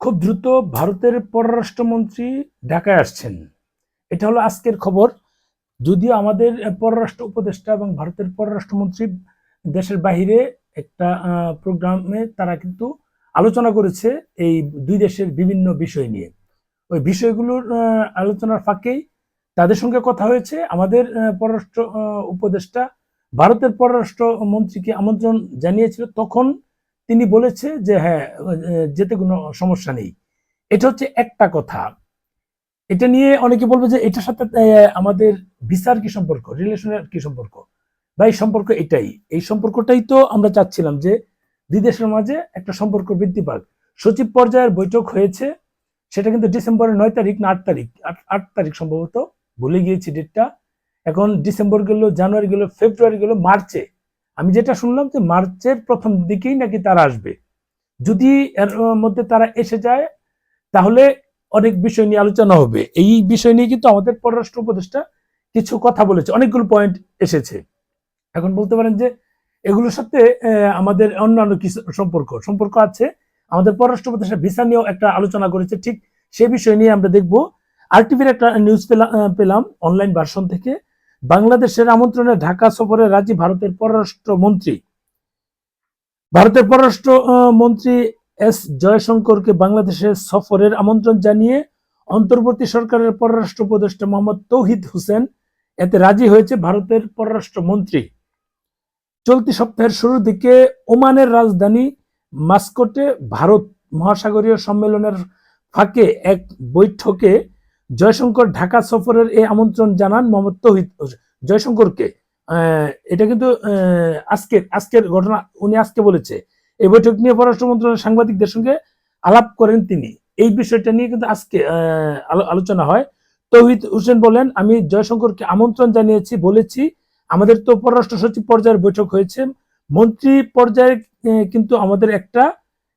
খুব দ্রুত ভারতের পররাষ্ট্রমন্ত্রী ঢাকায় আসছেন। এটা হলো আজকের খবর। যদিও আমাদের পররাষ্ট্র উপদেষ্টা এবং ভারতের পররাষ্ট্রমন্ত্রী দেশের বাহিরে একটা প্রোগ্রামে তারা কিন্তু আলোচনা করেছে এই দুই দেশের বিভিন্ন বিষয় নিয়ে। ওই বিষয়গুলোর আলোচনার ফাঁকেই তাদের সঙ্গে কথা হয়েছে। আমাদের পররাষ্ট্র উপদেষ্টা ভারতের পররাষ্ট্র মন্ত্রীকে আমন্ত্রণ জানিয়েছিল। তখন তিনি বলেছে যে হ্যাঁ যেতে কোনো সমস্যা নেই। এটা হচ্ছে একটা কথা। এটা নিয়ে অনেকে বলবে যে, এটার সাথে আমাদের ভিসার কি সম্পর্ক, রিলেশনের কি সম্পর্ক? বা এই সম্পর্ক এটাই। এই সম্পর্কটাই তো আমরা চাচ্ছিলাম যে দুই দেশের মাঝে একটা সম্পর্ক বৃদ্ধি পাক। সচিব পর্যায়ের বৈঠক হয়েছে, সেটা কিন্তু ডিসেম্বরের নয় তারিখ না আট তারিখ। আট- আট তারিখ সম্ভবত, ভুলে গিয়েছি ডেটটা। এখন ডিসেম্বর গেল, জানুয়ারি গেল, ফেব্রুয়ারি গেল, মার্চে। আমি যেটা শুনলাম যে মার্চের প্রথম দিকেই নাকি তারা আসবে। যদি এর মধ্যে তারা এসে যায়, তাহলে অনেক বিষয় নিয়ে আলোচনা হবে। এই বিষয় নিয়ে কিন্তু আমাদের পররাষ্ট্র উপদেষ্টা কিছু কথা বলেছে, অনেকগুলো পয়েন্ট এসেছে। এখন বলতে পারেন যে এগুলোর সাথে আমাদের অন্যান্য কিছু সম্পর্ক সম্পর্ক আছে। আমাদের পররাষ্ট্র উপদেষ্টা ভিসা নিয়েও একটা আলোচনা করেছে, ঠিক সে বিষয় নিয়ে আমরা দেখব। আরটিভির একটা নিউজ পেলাম পেলাম অনলাইন ভার্সন থেকে। বাংলাদেশের আমন্ত্রণে ঢাকা সফরে রাজি ভারতের পররাষ্ট্র মন্ত্রী। ভারতের পররাষ্ট্র মন্ত্রী এস জয়শঙ্করকে বাংলাদেশের সফরের আমন্ত্রণ জানিয়ে অন্তর্বর্তী সরকারের পররাষ্ট্র উপদেষ্টা মোহাম্মদ তৌহিদ হোসেন এতে রাজি হয়েছে ভারতের পররাষ্ট্র মন্ত্রী। চলতি সপ্তাহের শুরুর দিকে ওমানের রাজধানী মাস্কোটে ভারত মহাসাগরীয় সম্মেলনের ফাঁকে এক বৈঠকে জয়শঙ্কর ঢাকা সফরের এই আমন্ত্রণ জানান মোহাম্মদ তৌহিদ জয়শঙ্করকে। এটা কিন্তু আজকের আজকের ঘটনা উনি আজকে বলেছে। এই বৈঠক নিয়ে পররাষ্ট্র মন্ত্রণালয়ের সাংবাদিকদের সঙ্গে আলাপ করেন তিনি। এই বিষয়টা নিয়ে কিন্তু আজকে আলোচনা হয়। তৌহিদ হোসেন বলেন, আমি জয়শঙ্করকে আমন্ত্রণ জানিয়েছি, বলেছি, আমাদের তো পররাষ্ট্র সচিব পর্যায়ের বৈঠক হয়েছে। মন্ত্রী পর্যায়ে কিন্তু আমাদের একটা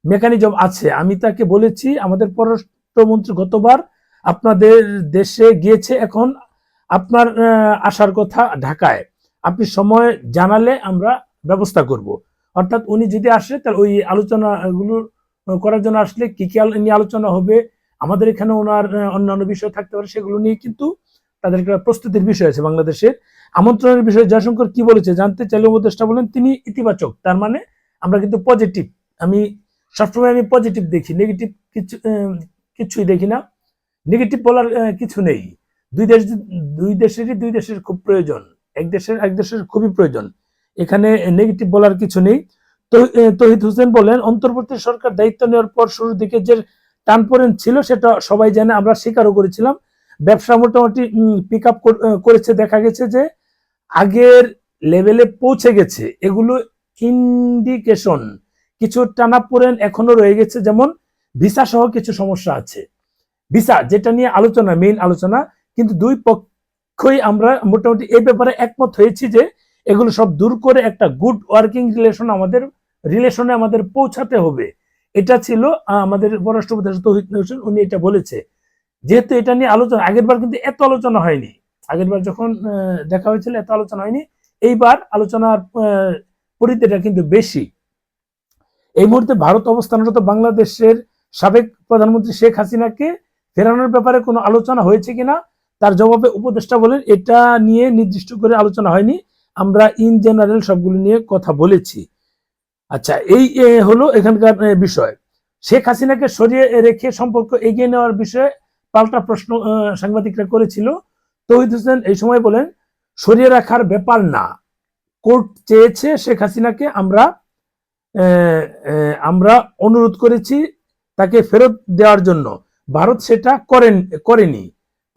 মেকানিজম আছে। আমি তাকে বলেছি, আমাদের পররাষ্ট্রমন্ত্রী গতবার আপনাদের দেশে গিয়েছে এখন আপনার আসার কথা ঢাকায়। আপনি সময় জানালে আমরা ব্যবস্থা করব। অর্থাৎ উনি যদি আসে, তাহলে ওই আলোচনাগুলো করার জন্য আসলে কি কি নিয়ে আলোচনা হবে, আমাদের এখানে ওনার অন্যান্য বিষয় থাকতে পারে, সেগুলো নিয়ে কিন্তু তাদের প্রস্তুতির বিষয় আছে বাংলাদেশের আমন্ত্রণের বিষয়ে জয়শঙ্কর কি বলেছে জানতে চাইলে উপদেষ্টা বলেন, তিনি ইতিবাচক, তার মানে আমরা কিন্তু পজিটিভ আমি সবসময় আমি পজিটিভ দেখি নেগেটিভ কিছু কিছুই দেখি না। নেগেটিভ বলার কিছু নেই। দুই দেশ, দুই দেশেরই দুই দেশের খুব প্রয়োজন। এক দেশের এক দেশের খুবই প্রয়োজন। এখানে নেগেটিভ বলার কিছু নেই। তহিদ হোসেন বলেন, অন্তর্বর্তী সরকার দায়িত্ব নেওয়ার পর শুরুর দিকে যে টানপোড়েন ছিল, সেটা সবাই জানে, আমরা স্বীকারও করেছিলাম। ব্যবসা মোটামুটি পিক আপ করেছে, দেখা গেছে যে আগের লেভেলে পৌঁছে গেছে। এগুলো ইন্ডিকেশন কিছু টানাপোড়েন এখনও রয়ে গেছে, যেমন ভিসা সহ কিছু সমস্যা আছে। ভিসা যেটা নিয়ে আলোচনা মেইন আলোচনা, কিন্তু দুই পক্ষই আমরা মোটামুটি এই ব্যাপারে একমত হয়েছি যে এগুলো সব দূর করে একটা গুড ওয়ার্কিং রিলেশন আমাদের রিলেশনে আমাদের পৌঁছাতে হবে। এটা ছিল আমাদের পররাষ্ট্র উপদেষ্টা তৌহিদ হোসেন, উনি এটা বলেছে। যেহেতু এটা নিয়ে আলোচনা, আগের বার কিন্তু এত আলোচনা হয়নি। আগের বার যখন দেখা হয়েছিল, এত আলোচনা হয়নি। এইবার আলোচনার পরিধিটা কিন্তু বেশি। এই মুহূর্তে ভারত অবস্থানরত বাংলাদেশের সাবেক প্রধানমন্ত্রী শেখ হাসিনাকে ফেরানোর ব্যাপারে কোনো আলোচনা হয়েছে কিনা? তার জবাবে উপদেষ্টা বলেন, এটা নিয়ে নির্দিষ্ট করে আলোচনা হয়নি। আমরা ইন জেনারেল সবগুলো নিয়ে কথা বলেছি। আচ্ছা এই হলো এখানকার বিষয়। শেখ হাসিনাকে সরিয়ে রেখে সম্পর্ক এগিয়ে নেওয়ার বিষয়ে পাল্টা প্রশ্ন সাংবাদিকরা করেছিল। তৌহিদ হোসেন এই সময় বলেন, সরিয়ে রাখার ব্যাপার না। কোর্ট চেয়েছে শেখ হাসিনাকে আমরা আমরা অনুরোধ করেছি তাকে ফেরত দেওয়ার জন্য। ভারত সেটা করেন, করেনি।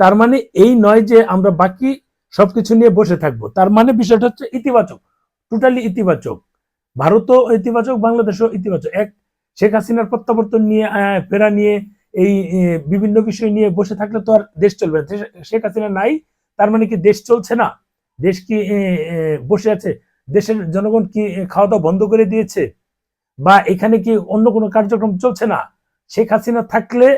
তার মানে এই নয় যে আমরা বাকি সবকিছু নিয়ে বসে থাকব। তার মানে বিষয়টা হচ্ছে ইতিবাচক টোটালি ইতিবাচক। ভারতও ইতিবাচক, বাংলাদেশও ইতিবাচক। এক, শেখ হাসিনার প্রত্যাবর্তন নিয়ে ফেরা নিয়ে, এই বিভিন্ন বিষয় নিয়ে বসে থাকলে তো আর দেশ চলবে না। শেখ হাসিনা নাই, তার মানে কি দেশ চলছে না? দেশ কি বসে আছে? দেশের জনগণ কি খাওয়া দাওয়া বন্ধ করে দিয়েছে? বা এখানে কি অন্য কোনো কার্যক্রম চলছে না? শেখ হাসিনা থাকলে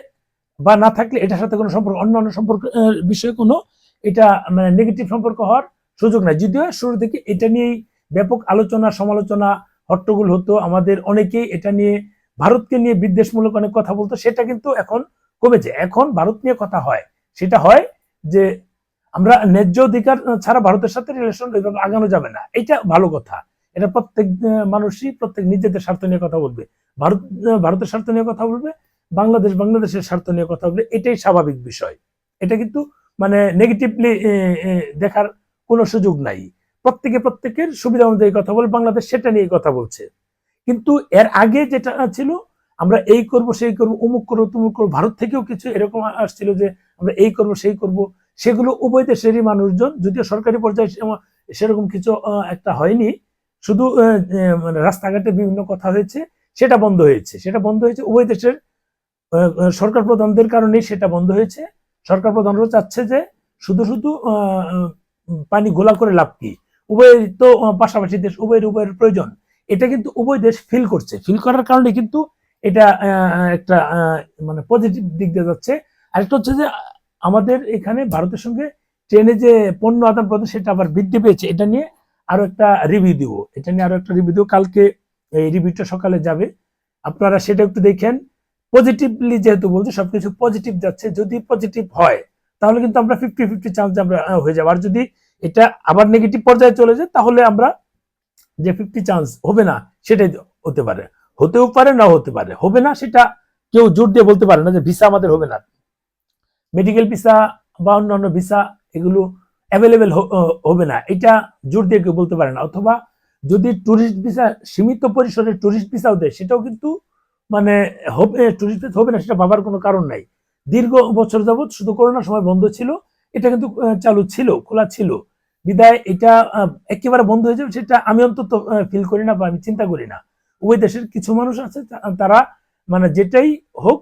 বা না থাকলে এটার সাথে কোনো সম্পর্ক অন্য অন্য সম্পর্ক বিষয়ে কোনো এটা মানে নেগেটিভ সম্পর্ক হওয়ার সুযোগ নাই। যদিও শুরু থেকে এটা নিয়েই ব্যাপক আলোচনা, সমালোচনা, হট্টগোল হতো। আমাদের অনেকেই এটা নিয়ে, ভারতকে নিয়ে বিদ্বেষমূলক অনেক কথা বলতো, সেটা কিন্তু এখন কমেছে। এখন ভারত নিয়ে কথা হয়। সেটা হয় যে আমরা ন্যায্য অধিকার ছাড়া ভারতের সাথে রিলেশন আগানো যাবে না। এটা ভালো কথা। এটা প্রত্যেক মানুষই প্রত্যেক নিজেদের স্বার্থ নিয়ে কথা বলবে। ভারত, ভারতের স্বার্থ নিয়ে কথা বলবে বাংলাদেশ, বাংলাদেশের স্বার্থ নিয়ে কথা বলে, এটাই স্বাভাবিক বিষয়। এটা কিন্তু মানে নেগেটিভলি দেখার কোনো সুযোগ নাই। প্রত্যেকে প্রত্যেকের সুবিধা অনুযায়ী কথা বলে, বাংলাদেশ সেটা নিয়ে কথা বলছে। কিন্তু এর আগে যেটা ছিল, আমরা এই করব, সেই করব, অমুক করব, তুমুক করব, ভারত থেকেও কিছু এরকম আসছিল যে আমরা এই করব, সেই করব। সেগুলো উভয় দেশেরই মানুষজন, যদিও সরকারি পর্যায়ে সেরকম কিছু একটা হয়নি। শুধু মানে রাস্তাঘাটে বিভিন্ন কথা হয়েছে, সেটা বন্ধ হয়েছে। সেটা বন্ধ হয়েছে, উভয় দেশের সরকার প্রধানদের কারণেই সেটা বন্ধ হয়েছে। সরকার প্রধানরাও চাচ্ছে যে শুধু শুধু পানি গোলা করে লাভ কি? উভয়ের তো পাশাপাশি দেশ, উভয়ের উভয়ের প্রয়োজন। এটা কিন্তু উভয় দেশ ফিল করছে। ফিল করার কারণে কিন্তু এটা একটা মানে পজিটিভ দিক দিয়ে যাচ্ছে। আরেকটা হচ্ছে যে, আমাদের এখানে ভারতের সঙ্গে ট্রেনে যে পণ্য আদান প্রদান, সেটা আবার বৃদ্ধি পেয়েছে। এটা নিয়ে আরও একটা রিভিউ দিব। এটা নিয়ে আরও একটা রিভিউ দিব। কালকে এই রিভিউটা সকালে যাবে। আপনারা সেটা একটু দেখেন। পজিটিভলি যেহেতু বলছি, সবকিছু পজিটিভ যাচ্ছে। যদি পজিটিভ হয়, তাহলে কিন্তু আমরা ফিফটি ফিফটি চান্স আমরা হয়ে যাব। আর যদি এটা আবার নেগেটিভ পর্যায়ে চলে যায়, তাহলে আমরা যে ফিফটি চান্স হবে না, সেটাই হতে পারে। হতেও পারে না হতে পারে। হবে না, সেটা কেউ জোর দিয়ে বলতে পারে না যে ভিসা আমাদের হবে না। মেডিকেল ভিসা বা অন্যান্য ভিসা এগুলো অ্যাভেলেবেল হবে না। এটা জোর দিয়ে কেউ বলতে পারে না। অথবা যদি টুরিস্ট ভিসা সীমিত পরিসরে টুরিস্ট ভিসাও দেয়, সেটাও কিন্তু মানে হবে টুরিস্ট হবে না, সেটা ভাবার কোনো কারণ নাই। দীর্ঘ বছর যাবৎ শুধু করোনার সময় বন্ধ ছিল, এটা কিন্তু চালু ছিল, খোলা ছিল। বিদায় এটা একেবারে বন্ধ হয়ে যাবে, সেটা আমি অন্তত ফিল করি না বা আমি চিন্তা করি না। উভয় দেশের কিছু মানুষ আছে তারা মানে যেটাই হোক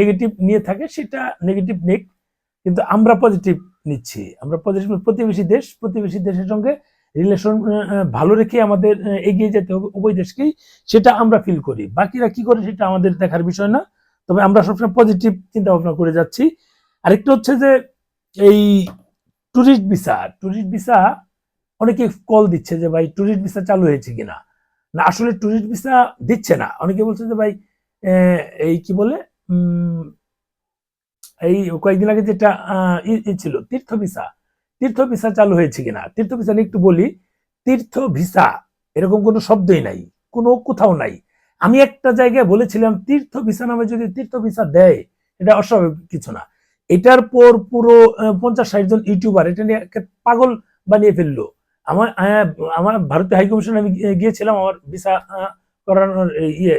নেগেটিভ নিয়ে থাকে, সেটা নেগেটিভ নিক। কিন্তু আমরা পজিটিভ নিচ্ছি। আমরা পজিটিভ প্রতিবেশী দেশ, প্রতিবেশী দেশের সঙ্গে রিলেশন ভালো রেখে আমাদের এগিয়ে যেতে হবে উভয় দেশকেই, সেটা আমরা ফিল করি। বাকিরা কি করে সেটা আমাদের দেখার বিষয় না। তবে আমরা সবসময় পজিটিভ চিন্তা ভাবনা করে যাচ্ছি। আরেকটা হচ্ছে যে, এই ট্যুরিস্ট ভিসা ট্যুরিস্ট ভিসা অনেকে কল দিচ্ছে যে, ভাই ট্যুরিস্ট ভিসা চালু হয়েছে কিনা? না, আসলে ট্যুরিস্ট ভিসা দিচ্ছে না। অনেকে বলছে যে, ভাই এই কি বলে? এই কয়েকদিন আগে যেটা ই ছিল, তীর্থ ভিসা তীর্থ ভিসা চালু হয়েছে কিনা? তীর্থ ভিসা নিয়ে একটু বলি তীর্থ ভিসা এরকম কোনো শব্দই নাই কোনো কোথাও নাই। আমি একটা জায়গায় বলেছিলাম তীর্থ ভিসা নামে যদি তীর্থ ভিসা দেয় এটা অস্বাভাবিক কিছু না। এটার পর পুরো পঞ্চাশ ষাট জন ইউটিউবার এটা নিয়ে পাগল বানিয়ে ফেলল। আমার আমার ভারতীয় হাই কমিশনে আমি গিয়েছিলাম আমার ভিসা করানোর ইয়ে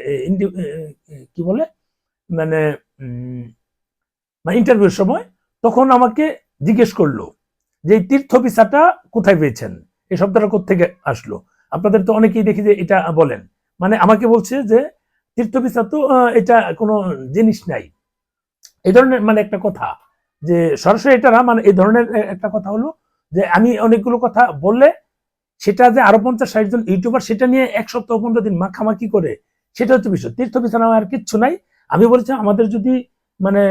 কি বলে? মানে উম, মানে ইন্টারভিউর সময় তখন আমাকে জিজ্ঞেস করল যে তীর্থ ভিসাটা কোথায় পেয়েছেন? এই শব্দটা কোথেকে আসলো? আপনাদের তো অনেকেই দেখি যে এটা বলেন। মানে আমাকে বলছে যে তীর্থ ভিসা তো এটা কোনো জিনিস নাই। এই ধরনের মানে একটা কথা যে সরাসরি এটা না মানে এই ধরনের একটা কথা হলো যে আমি অনেকগুলো কথা বললে সেটা যে আরও পঞ্চাশ ষাট জন ইউটিউবার সেটা নিয়ে এক সপ্তাহ পনেরো দিন মাখামাখি করে, সেটা হচ্ছে বিষয়। তীর্থ ভিসা নামে আর কিচ্ছু নাই। আমি বলছি আমাদের যদি মানে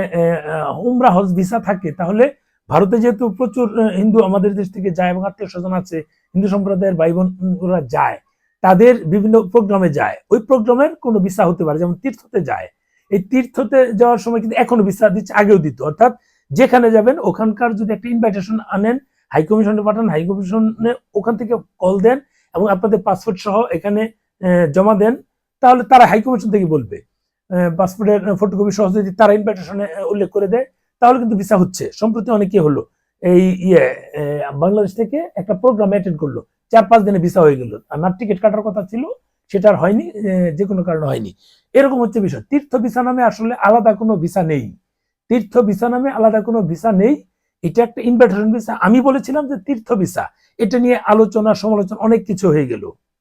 উমরা হজ ভিসা থাকে তাহলে ভারতে যেহেতু প্রচুর হিন্দু আমাদের দেশ থেকে যায় এবং আত্মীয় স্বজন আছে, হিন্দু সম্প্রদায়ের ভাই বোনরা যায়, তাদের বিভিন্ন প্রোগ্রামে যায়। ওই প্রোগ্রামের কোনো ভিসা হতে পারে, যেমন তীর্থতে যায়। এই তীর্থতে যাওয়ার সময় কিন্তু এখনও ভিসা দিচ্ছে, আগেও দিত। অর্থাৎ যেখানে যাবেন, ওখানকার যদি একটা ইনভাইটেশন আনেন হাই কমিশনে পাঠান হাই কমিশনে ওখান থেকে কল দেন এবং আপনাদের পাসপোর্ট সহ এখানে জমা দেন, তাহলে তারা হাই কমিশন থেকে বলবে। পাসপোর্টের ফটোকপি সহ যদি তারা ইনভাইটেশনে উল্লেখ করে দেয় তাহলে কিন্তু ভিসা হচ্ছে। সম্প্রতি অনেকে হলো, এই ইয়ে বাংলাদেশ থেকে একটা প্রোগ্রাম অ্যাটেন্ড করল। চার, পাঁচ দিনে ভিসা হয়ে গেল। আমার টিকিট কাটার কথা ছিল, সেটা আর হয়নি যে কোনো কারণে হয়নি। এরকম হচ্ছে বিষয়। তীর্থ ভিসা নামে আসলে আলাদা কোনো ভিসা নেই। তীর্থ ভিসা নামে আলাদা কোনো ভিসা নেই। এটা একটা ইনভাইটেশন ভিসা আমি বলেছিলাম যে তীর্থ ভিসা এটা নিয়ে আলোচনা, সমালোচনা অনেক কিছু হয়ে গেল।